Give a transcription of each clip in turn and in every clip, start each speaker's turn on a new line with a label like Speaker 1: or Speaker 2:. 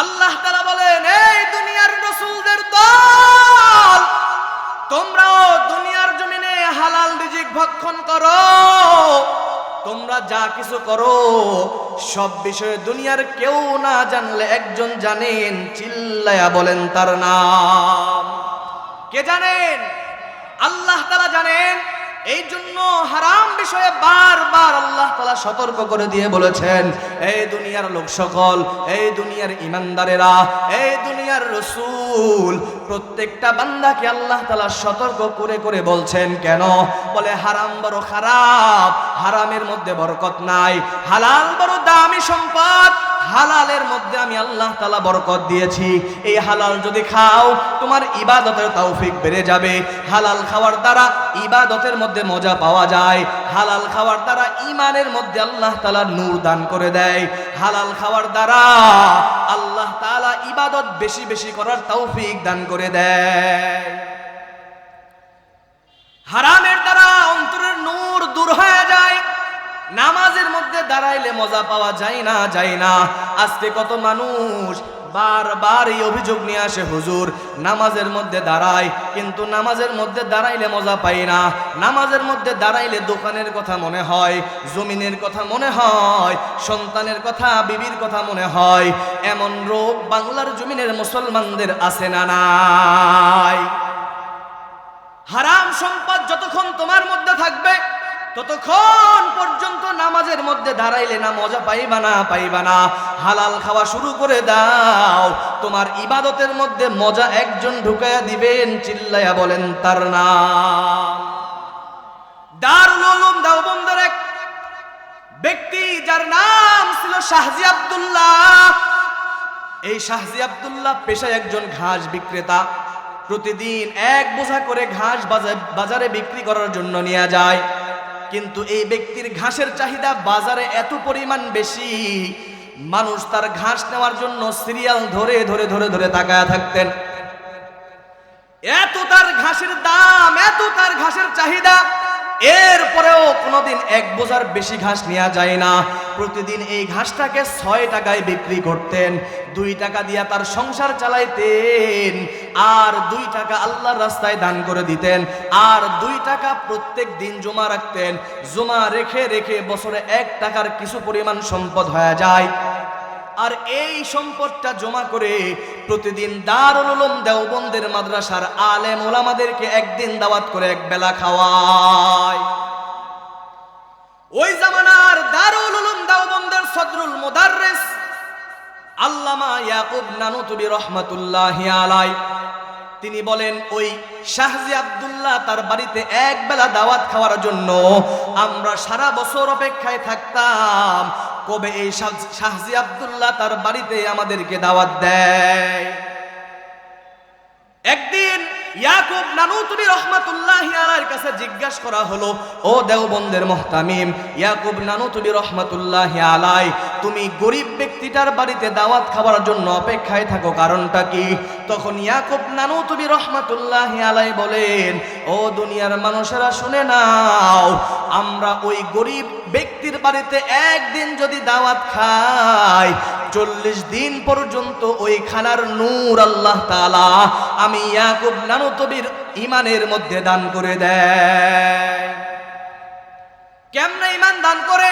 Speaker 1: আল্লাহ তারা বলেন, এই দুনিয়ার রসুলদের দল, তোমরাও দুনিয়ার জমিনে হালাল রিজিক ভক্ষণ করো। তোমরা যা কিছু করো, সব বিষয়ে দুনিয়ার কেউ না জানলে একজন জানেন চিল্লায়া বলেন তার নাম। কে জানেন? আল্লাহ তালা জানেন এই জন্য হারাম বিষয়ে বারবার আল্লাহ তালা সতর্ক করে দিয়ে বলেছেন, এই দুনিয়ার লোক সকল, এই দুনিয়ার ইমানদারেরা এই দুনিয়ার রসুল, প্রত্যেকটা বান্দাকে আল্লাহ তালা সতর্ক করে করে বলছেন, কেন? বলে, হারাম বড় খারাপ, হারামের মধ্যে বরকত নাই, হালাল বড় দামি সম্পদ হালালের মধ্যে আমি আল্লাহ তালা বরকত দিয়েছি। এই হালাল যদি খাও, তোমার ইবাদতের তৌফিক বেড়ে যাবে। হালাল খাওয়ার দ্বারা ইবাদতের মধ্যে মজা পাওয়া যায়। হালাল খাওয়ার দ্বারা ইমানের মধ্যে আল্লাহ তালা নূর দান করে দেয়। হালাল খাওয়ার দ্বারা আল্লাহ তালা ইবাদত বেশি বেশি করার তৌফিক দান করে দেয়। হারামের দ্বারা অন্তরের নূর দূর হয়ে যায়। নামাজের মধ্যে দাঁড়াইলে মজা পাওয়া যায় না যায় না। আজকে কত মানুষ বারবার এই অভিযোগ নিয়ে আসে, হুজুর, নামাজের মধ্যে দাঁড়ায় কিন্তু নামাজের মধ্যে দাঁড়াইলে মজা পাই না। নামাজের মধ্যে দাঁড়াইলে দোকানের কথা মনে হয়, জমিনের কথা মনে হয়, সন্তানের কথা, বিবির কথা মনে হয়। এমন রোগ বাংলার জমিনের মুসলমানদের আছে না নাই। হারাম সম্পদ যতক্ষণ তোমার মধ্যে থাকবে ততক্ষণ পর্যন্ত নামাজের মধ্যে দাঁড়াইলে না মজা পাইবা না পাইবা না। হালাল খাওয়া শুরু করে দাও। তোমার ইবাদতের মধ্যে মজা একজন ঢুকাইয়া দিবেন, চিল্লাইয়া বলেন, তার নাম। দারুল উলুম এক ব্যক্তি যার নাম ছিল শাহজি আব্দুল্লাহ। এই শাহজি আব্দুল্লাহ পেশায় একজন ঘাস বিক্রেতা। প্রতিদিন এক বোঝা করে ঘাস বাজা- বাজারে বিক্রি করার জন্য নিয়ে যায়। কিন্তু এই ব্যক্তির ঘাসের চাহিদা বাজারে এত পরিমাণ বেশি, মানুষ তার ঘাস নেওয়ার জন্য সিরিয়াল ধরে ধরে ধরে ধরে তাকায় থাকতেন। এত তার ঘাসের দাম, এত তার ঘাসের চাহিদা এরপরেও কোনোদিন এক বোঝার বেশি ঘাস নেওয়া যায় না। প্রতিদিন এই ঘাসটাকে ছয় টাকায় বিক্রি করতেন। দুই টাকা দিয়া তার সংসার চালাইতেন। আর দুই টাকা আল্লাহর রাস্তায় দান করে দিতেন। আর দুই টাকা প্রত্যেক দিন জমা রাখতেন। জমা রেখে রেখে বছরে এক টাকার কিছু পরিমাণ সম্পদ হয়ে যায়। আর এই সম্পদটা জমা করে প্রতিদিন দারুল উলুম দেওবন্দের মাদ্রাসার আলেম ওলামাদেরকে একদিন দাওয়াত করে এক বেলা খাওয়ায়। ওই জামানার দারুল উলুম দেওবন্দের সদরুল মুদাররিস আল্লামা ইয়াকুব নানুতুবি রহমাতুল্লাহ আলাই তিনি বলেন, ওই শাহজি আব্দুল্লাহ তার বাড়িতে এক বেলা দাওয়াত খাওয়ার জন্য আমরা সারা বছর অপেক্ষায় থাকতাম। কবে এই শাহজি আবদুল্লাহ তার বাড়িতে আমাদেরকে দাওয়াত দেয়? একদিন ইয়াকুব নানুতুবি রহমাতুল্লাহ আলাইহির কাছে জিজ্ঞাসা করা হলো, ও দেওবন্দের মহতামিম, ইয়াকুব নানুতুবি রহমাতুল্লাহ আলাই তুমি গরিব ব্যক্তিটার বাড়িতে দাওয়াত খাবার জন্য অপেক্ষায় থাকো, কারণটা কি? তখন ইয়াকুব নানুতুবি রহমাতুল্লাহ আলাই বলেন, ও দুনিয়ার মানুষেরা, শুনে নাও, আমরা ওই গরিব ব্যক্তির বাড়িতে একদিন যদি দাওয়াত খাই, চল্লিশ দিন পর্যন্ত ওই খানার নূর আল্লাহ তালা আমি ইয়াকুব নানুতবির ইমানের মধ্যে দান করে দেয়। কেমনে ইমান দান করে?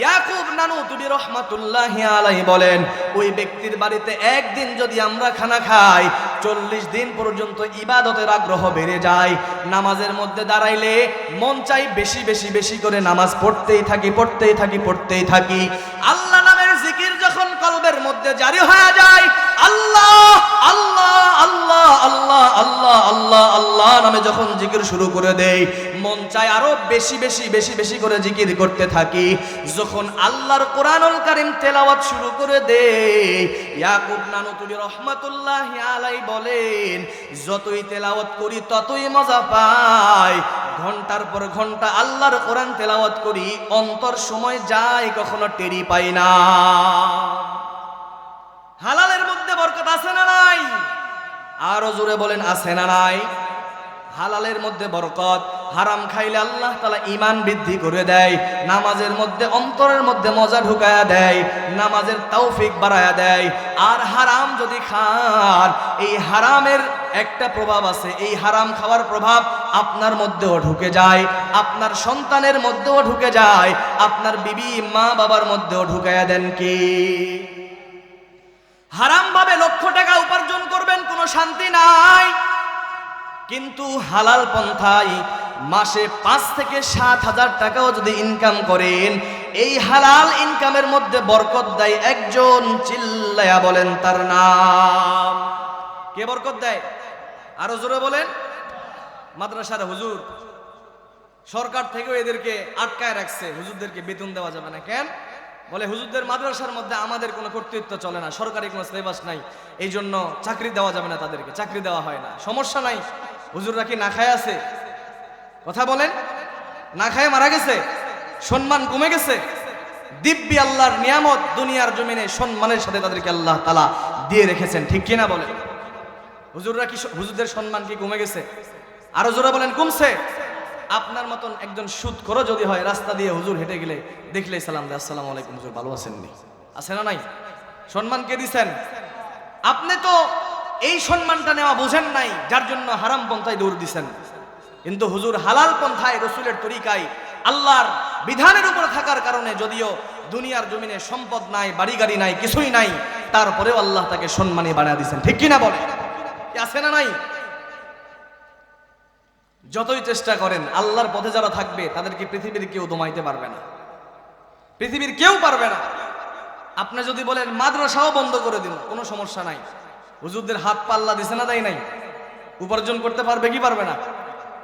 Speaker 1: ইয়াকুব নানু নানুতুবি রহমাতুল্লাহ আলাই বলেন, ওই ব্যক্তির বাড়িতে একদিন যদি আমরা খানা খাই, চল্লিশ দিন পর্যন্ত ইবাদতের আগ্রহ বেড়ে যায়। নামাজের মধ্যে দাঁড়াইলে মন চাই বেশি বেশি বেশি করে নামাজ পড়তেই থাকি পড়তেই থাকি পড়তেই থাকি। আল্লাহ নামের জিকির যখন কলবের মধ্যে জারি হয়ে যায় জিকির শুরু করে দেই। মন চায় আরও বেশি বেশি বেশি বেশি করে জিকির করতে থাকি। যখন আল্লাহর কোরআনুল কারিম তেলাওয়াত শুরু করে দে ইয়াকুব নানুতুবি রহমাতুল্লাহ আলাই বলেন, যতই তেলাওয়াত করি, ততই মজা পাই। ঘণ্টার পর ঘণ্টা আল্লাহর কোরআন তেলাওয়াত করি, অন্তর সময় যায় কখনো টেরি পাই না। হালালের মধ্যে বরকত আছে না নাই? আরও জোরে বলেন, আছে না নাই? হালালের মধ্যে বরকত। হারাম খাইলে আল্লাহ তালা ইমান বৃদ্ধি করে দেয়, নামাজের মধ্যে অন্তরের মধ্যে মজা ঢুকায়া দেয়, নামাজের তৌফিক বাড়ায়া দেয়। আর হারাম যদি খান, এই হারামের একটা প্রভাব আছে, এই হারাম খাওয়ার প্রভাব আপনার মধ্যেও ঢুকে যায়, আপনার সন্তানের মধ্যেও ঢুকে যায়, আপনার বিবি মা বাবার মধ্যেও ঢুকায়া দেন কি? হারামভাবে লক্ষ টাকা উপার্জন করবেন, কোনো শান্তি নাই। কিন্তু হালাল পন্থায় মাসে পাঁচ থেকে সাত হাজার টাকাও যদি ইনকাম করেন, এই হালাল ইনকামের মধ্যে বরকত দেয় একজন চিল্লায়া বলেন, তার নাম। কে বরকত দেয়? আরও জোরে বলেন। মাদ্রাসার হুজুর, সরকার থেকেও এদেরকে আটকায় রাখছে, হুজুরদেরকে বেতন দেওয়া যাবে না, কেন? বলে, হুজুরদের মাদ্রাসার মধ্যে আমাদের কোনো কর্তৃত্ব চলে না, সরকারি কোনো সিলেবাস নাই এই জন্য চাকরি দেওয়া যাবে না তাদেরকে, চাকরি দেওয়া হয় না, সমস্যা নাই। হুজুররা কি না খায় আছে? কথা বলেন। না খায় মারা গেছে? সম্মান কমে গেছে? দিব্যি আল্লাহর নিয়ামত দুনিয়ার জমিনে সম্মানের সাথে তাদেরকে আল্লাহ তালা দিয়ে রেখেছেন। ঠিক কিনা বলেন? হুজুররা কি হুজুরদের সম্মান কি কমে গেছে? আরও জোরে বলেন, কমছে। আপনার মতন একজন সুদ করো যদি হয়, রাস্তা দিয়ে হুজুর হেঁটে গেলে দেখলে সালাম দেয়, আসসালামু আলাইকুম হুজুর, ভালো আছেননি আছে না নাই? সম্মান কে দিছেন? আপনি তো এই সম্মানটা নেওয়া বোঝেন নাই, যার জন্য হারাম পন্থায় দৌড় দিছেন। কিন্তু হুজুর হালাল পন্থায় রসুলের তরিকায় আল্লাহর বিধানের উপর থাকার কারণে যদিও দুনিয়ার জমিনে সম্পদ নাই বাড়ি গাড়ি নাই, কিছুই নাই, তারপরেও আল্লাহ তাকে সম্মানে বানিয়ে দিছেন। ঠিক কিনা বলে? আছে না নাই? যতই চেষ্টা করেন, আল্লাহর পথে যারা থাকবে, তাদেরকে পৃথিবীর কেউ দমাইতে পারবে না। পৃথিবীর কেউ পারবে না। আপনি যদি বলেন, মাদ্রাসাও বন্ধ করে দিন কোনো সমস্যা নাই। হুজুরদের হাত পাল্লা দিছে না তাই নাই? উপার্জন করতে পারবে কি পারবে না?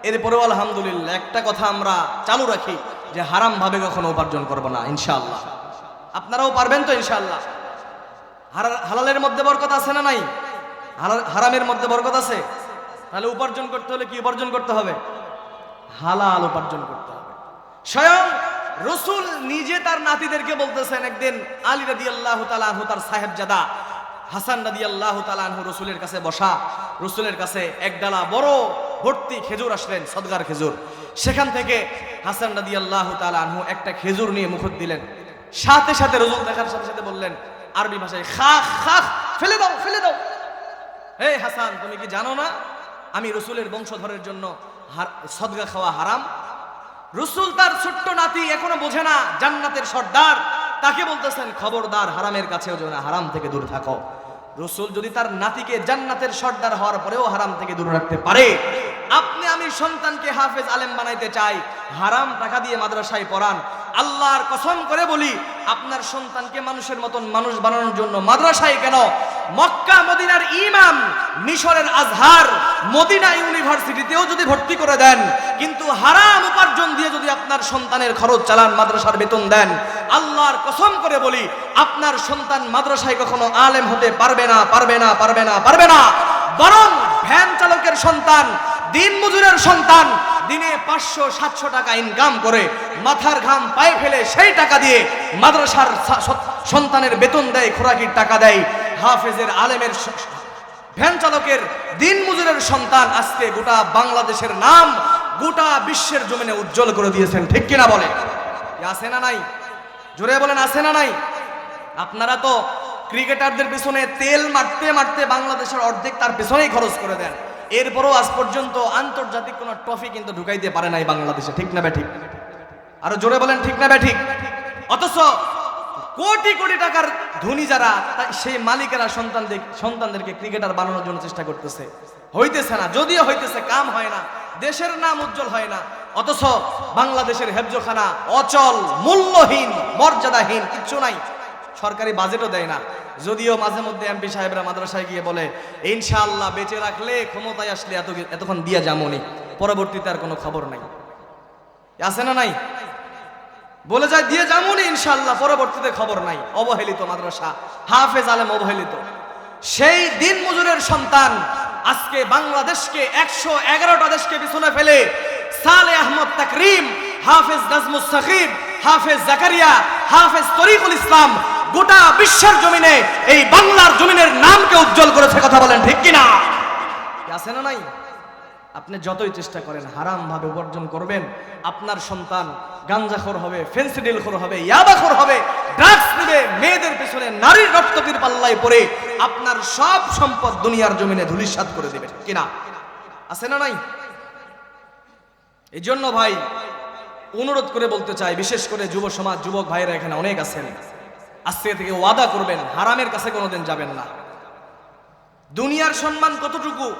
Speaker 1: এরপরেও আলহামদুলিল্লাহ একটা কথা আমরা চালু রাখি যে হারাম ভাবে কখনো উপার্জন করব না, ইনশাআল্লাহ। আপনারাও পারবেন তো, ইনশাআল্লাহ? হারা- হালালের মধ্যে বরকত আছে না নাই? হারামের মধ্যে বরকত আছে? তাহলে উপার্জন করতে হলে কি উপার্জন করতে হবে? হালাল উপার্জন করতে হবে। স্বয়ং রসুল নিজে তার নাতিদেরকে বলতেছেন, একদিন আলী রাদি আল্লাহ তালাহু তার সাহেবজাদা হাসান রাদি আল্লাহ তালাহু রসুলের কাছে বসা, রসুলের কাছে এক ডালা বড় ভর্তি খেজুর আসলেন, সদগার খেজুর। সেখান থেকে হাসান রাদি আল্লাহ তালাহু একটা খেজুর নিয়ে মুখত দিলেন। সাথে সাথে রসুল দেখার সাথে সাথে বললেন, আরবি ভাষায়, খা খা, ফেলে দাও ফেলে দাও। হে হাসান, তুমি কি জানো না, আমি রসুলের বংশধরের জন্য সদগা খাওয়া হারাম? রসুল তার ছোট্ট নাতি এখনও বোঝে না, জান্নাতের সর্দার, তাকে বলতেছেন, খবরদার, হারামের কাছেও যেন হারাম থেকে দূরে থাকো। রসুল যদি তার নাতিকে জান্নাতের সর্দার হওয়ার পরেও হারাম থেকে দূরে রাখতে পারে, আপনি আমি সন্তানকে হাফেজ আলেম বানাইতে চাই, হারাম টাকা দিয়ে মাদ্রাসায় পড়ান, আল্লাহর কসম করে বলি, আপনার সন্তানকে মানুষের মতন মানুষ বানানোর জন্য মাদ্রাসায় কেন? মক্কা, মদিনার ইমাম, মিশরের আজহার, মদিনা ইউনিভার্সিটিতেও যদি ভর্তি করে দেন, কিন্তু হারাম উপার্জন দিয়ে যদি আপনার সন্তানের খরচ চালান, মাদ্রাসার বেতন দেন আল্লাহর কসম করে বলি, আপনার সন্তান মাদ্রাসায় কখনো আলেম হতে পারবে না পারবে না পারবে না পারবে না। বরং ভ্যান চালকের সন্তান, দিন মজুরের সন্তান, দিনে পাঁচশো, সাতশো টাকা ইনকাম করে মাথার ঘাম পায়ে ফেলে সেই টাকা দিয়ে মাদ্রাসার সন্তানের বেতন দেয়, খোরাকির টাকা দেয়। হাফেজের আলেমের ভ্যান চালকের দিন মজুরের সন্তান আজকে গোটা বাংলাদেশের নাম গোটা বিশ্বের জমিনে উজ্জ্বল করে দিয়েছেন, ঠিক কিনা বলে? আছে না নাই? জোরে বলেন, আছে না নাই? আপনারা তো ক্রিকেটারদের পিছনে তেল মারতে মারতে বাংলাদেশের অর্ধেক তার পিছনেই খরচ করে দেন। এরপরও আজ পর্যন্ত আন্তর্জাতিক কোনো ট্রফি কিন্তু ঢুকাইতে পারে নাই বাংলাদেশে। ঠিক না ঠিক আরও জোরে বলেন, ঠিক না ঠিক অথচ কোটি কোটি টাকার ধনী যারা সেই মালিকেরা সন্তানদের, সন্তানদেরকে ক্রিকেটার বানানোর জন্য চেষ্টা করতেছে। হইতেছে না, যদিও হইতেছে, কাম হয় না, দেশের নাম উজ্জ্বল হয় না। অথচ বাংলাদেশের হেফজোখানা অচল, মূল্যহীন। মর্যাদাহীন, কিচ্ছু নাই। সরকারি বাজেটও দেয় না। যদিও মাঝে মধ্যে এমপি সাহেবরা মাদ্রাসায় গিয়ে বলে, ইনশাআল্লাহ বেঁচে রাখলে ক্ষমতায় আসলে এত এতক্ষণ দিয়া যামনি। পরবর্তীতে আর কোনো খবর নাই। আছে না নাই? বলে যায়, দিয়ে যেমনই ইনশাল্লাহ পরবর্তীতে খবর নাই। অবহেলিত মাদ্রাসা, হাফেজ আলেম অবহেলিত। সেই দিন মজুরের সন্তান আজকে বাংলাদেশকে একশো এগারোটা দেশকে পিছনে ফেলে সালে আহমদ তাকরিম, হাফেজ নাজমুস সাকিব হাফেজ জাকারিয়া, হাফেজ তরিকুল ইসলাম গোটা বিশ্বের জমিনে এই বাংলার জমিনের নামকে উজ্জ্বল করেছে, কথা বলেন ঠিক কিনা? আছে না নাই? আপনি যতই চেষ্টা করেন হারাম ভাবে উপার্জন করবেন। আপনার সন্তান গাঞ্জাখোর হবে, ফেন্সিডিলখোর হবে, ইয়াবাখোর হবে ড্রাগস নেবে মেয়েদের পেছনে নারীর রক্তকির পাল্লায় পড়ে আপনার সব সম্পদ দুনিয়ার জমিনে ধুলিসাৎ করে দেবে কিনা? আছে না নাই? এই জন্য ভাই অনুরোধ করে বলতে চাই, বিশেষ করে যুব সমাজ, যুবক ভাইয়েরা এখানে অনেক আছেন। আজকে থেকে ওয়াদা করবেন, হারামের কাছে কোনোদিন যাবেন না। দুনিয়ার সম্মান কতটুকু,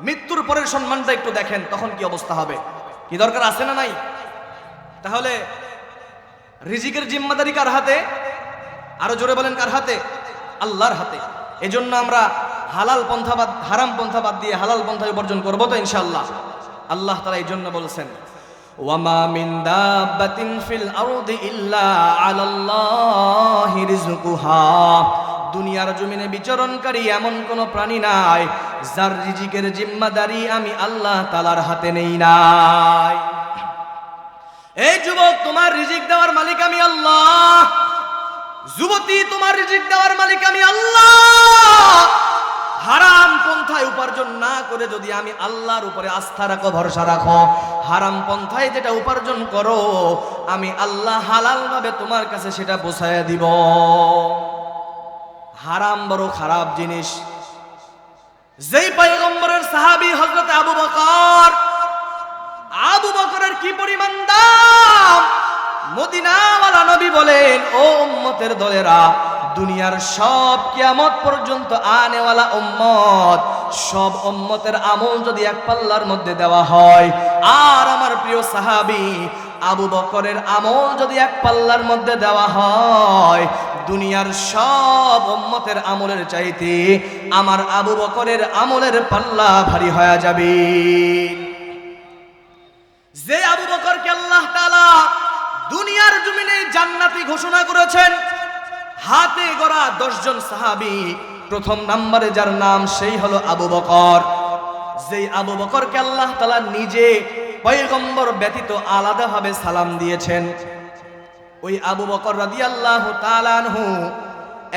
Speaker 1: মৃত্যুর পরের সম্মানটা একটু দেখেন, তখন কি অবস্থা হবে। কি দরকার আছে না নাই? তাহলে রিজিকের জিম্মাদারি কার হাতে? আরও জোরে বলেন কার হাতে? আল্লাহর হাতে। এজন্য আমরা হালাল পন্থা বাদ, হারাম পন্থা বাদ দিয়ে হালাল পন্থা উপার্জন করব তো ইনশাআল্লাহ। আল্লাহ তারা এই জন্য বলছেন ওয়ামা মিন দাব্বাতিন ফিল আরদি ইল্লা আলাল্লাহি রিজকুহা দুনিয়ার জমিনে বিচরণকারী এমন কোন প্রাণী নাই, যার রিজিকের জিম্মাদারি আমি আল্লাহ তালার হাতে নেই নাই। এই যুবক, তোমার রিজিক দেওয়ার মালিক আমি আল্লাহ। যুবতী, তোমার রিজিক দেওয়ার মালিক আমি আল্লাহ। হারাম পন্থায় উপার্জন না করে যদি আমি আল্লাহর উপরে আস্থা রাখো, ভরসা রাখো, হারাম পন্থায় যেটা উপার্জন করো, আমি আল্লাহ হালাল ভাবে তোমার কাছে সেটা বোঝায় দিব। হারাম বড় খারাপ জিনিস। যেই পয়গম্বরের সাহাবি হযরত আবু বকর, আবু বকরের কি পরিমাণ দাম? মদিনাওয়ালা নবী বলেন, ও উম্মতের দলেরা দুনিয়ার সব কিয়ামত পর্যন্ত আনেওয়ালা উম্মত, সব উম্মতের আমল যদি এক পাল্লার মধ্যে দেওয়া হয়। আর আমার প্রিয় সাহাবি, আবু বকরের আমল যদি এক পাল্লার মধ্যে দেওয়া হয়, দুনিয়ার সব উম্মতের আমলের চাইতে আমার আবু বকরের আমলের পাল্লা ভারী হয়ে যাবে। যে আবু বকরকে আল্লাহ তাআলা দুনিয়ার জমিনে জান্নাতি ঘোষণা করেছেন হাতে গড়া দশজন সাহাবী, প্রথম নাম্বারে যার নাম সেই হলো আবু বকর। যেই আবু বকরকে আল্লাহ তালা নিজে পয়গম্বর ব্যতীত আলাদাভাবে সালাম দিয়েছেন। ওই আবু বকর রাদিয়াল্লাহু তাআলা আনহু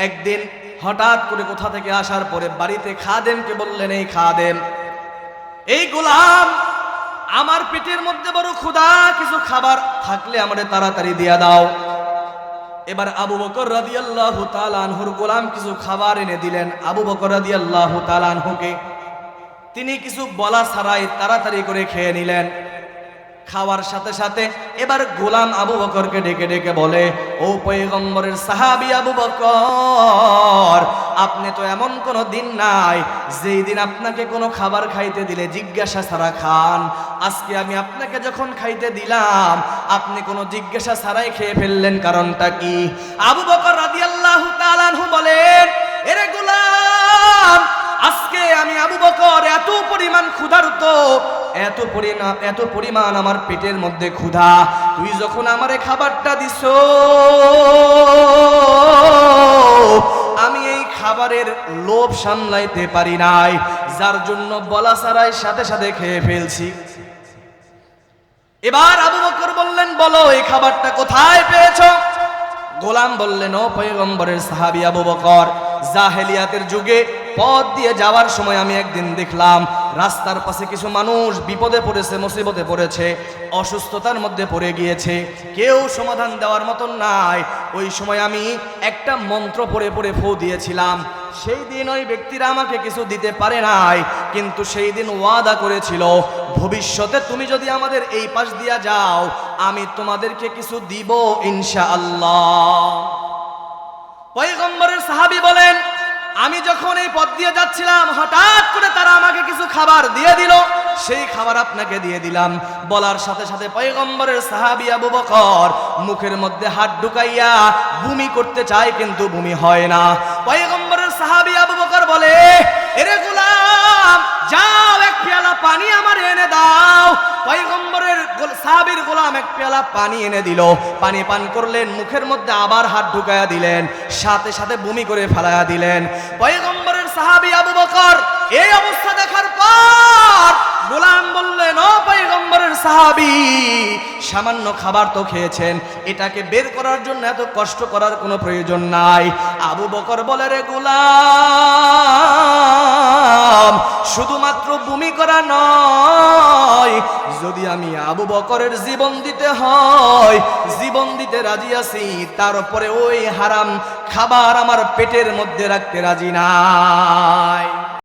Speaker 1: একদিন হঠাৎ করে কোথা থেকে আসার পরে বাড়িতে খাদেমকে বললেন, এই খাদেম, এই গোলাম, আমার পেটের মধ্যে বড় ক্ষুধা, কিছু খাবার থাকলে আমাদের তাড়াতাড়ি দিয়া দাও। এবার আবু বকর রাজি আল্লাহ তালানহুর গোলাম কিছু খাবার এনে দিলেন। আবু বকর রাজি আল্লাহ তালানহুকে তিনি কিছু বলা ছাড়াই তাড়াতাড়ি করে খেয়ে নিলেন। খাওয়ার সাথে সাথে এবার গোলাম আবু বকরকে ডেকে ডেকে বলে, ও পয়গম্বরের সাহাবি আবু বকর, আপনি তো এমন কোনো দিন নাই যেই দিন আপনাকে কোনো খাবার খাইতে দিলে জিজ্ঞাসা ছাড়া খান। আজকে আমি আপনাকে যখন খাইতে দিলাম, আপনি কোনো জিজ্ঞাসা ছাড়াই খেয়ে ফেললেন কারণটা কি? আবু বকর রাদিয়াল্লাহু তাআলা আনহু বলেন, এরে গোলাম আজকে আমি আবু বকর এত পরিমাণ ক্ষুধার্ত, এত পরিমাণ এত পরিমাণ আমার পেটের মধ্যে ক্ষুধা। তুই যখন আমারে খাবারটা দিস, আমি এই খাবারের লোভ সামলাইতে পারি নাই, যার জন্য বলা ছাড়াই সাথে সাথে খেয়ে ফেলছি। এবার আবু বকর বললেন, বলো, এই খাবারটা কোথায় পেয়েছ? গোলাম বললেন, ও পয়গম্বরের সাহাবি আবু বকর, জাহেলিয়াতের যুগে পথ দিয়ে যাওয়ার সময় আমি একদিন দেখলাম, রাস্তার পাশে কিছু মানুষ বিপদে পড়েছে, মুসিবতে পড়েছে, অসুস্থতার মধ্যে পড়ে গিয়েছে। কেউ সমাধান দেওয়ার মতন নাই। ওই সময় আমি একটা মন্ত্র পড়ে পড়ে ফু দিয়েছিলাম। সেই দিন ওই ব্যক্তিরা আমাকে কিছু দিতে পারে নাই, কিন্তু সেই দিন ওয়াদা করেছিল, ভবিষ্যতে তুমি যদি আমাদের এই পাশ দিয়া যাও, আমি তোমাদেরকে কিছু দিব ইনশাআল্লাহ। পয়গম্বরের সাহাবী বলেন আমি যখন এই পথ দিয়ে যাচ্ছিলাম, হঠাৎ করে তারা আমাকে কিছু খাবার দিয়ে দিল। সেই খাবার আপনাকে দিয়ে দিলাম। বলার সাথে সাথে পয়গম্বরের সাহাবি আবু বকর মুখের মধ্যে হাত ঢুকাইয়া, ভূমি করতে চায় কিন্তু ভূমি হয় না। পয়গম্বরের সাহাবি আবু বকর বলে, এরে গোলাম এক পেয়ালা পানি আমার এনে দাও। পয়গম্বরের সাহাবীর গোলাম এক পেয়ালা পানি এনে দিল। পানি পান করলেন, মুখের মধ্যে আবার হাত ঢুকায়া দিলেন, সাথে সাথে বমি করে ফেলায়া দিলেন। পয়গম্বরের সাহাবি আবু বকর এই অবস্থা দেখার পর গোলাম বললেন, ও পয়গম্বরের সাহাবী সামান্য খাবার তো খেয়েছেন। এটাকে বের করার জন্য এত কষ্ট করার কোনো প্রয়োজন নাই। আবু বকর বলে, রে গোলাম, শুধুমাত্র বমি করা নয়। যদি আমি আবু বকরের জীবন দিতে হয়, জীবন দিতে রাজি আছি, তারপরে ওই হারাম খাবার আমার পেটের মধ্যে রাখতে রাজি নাই।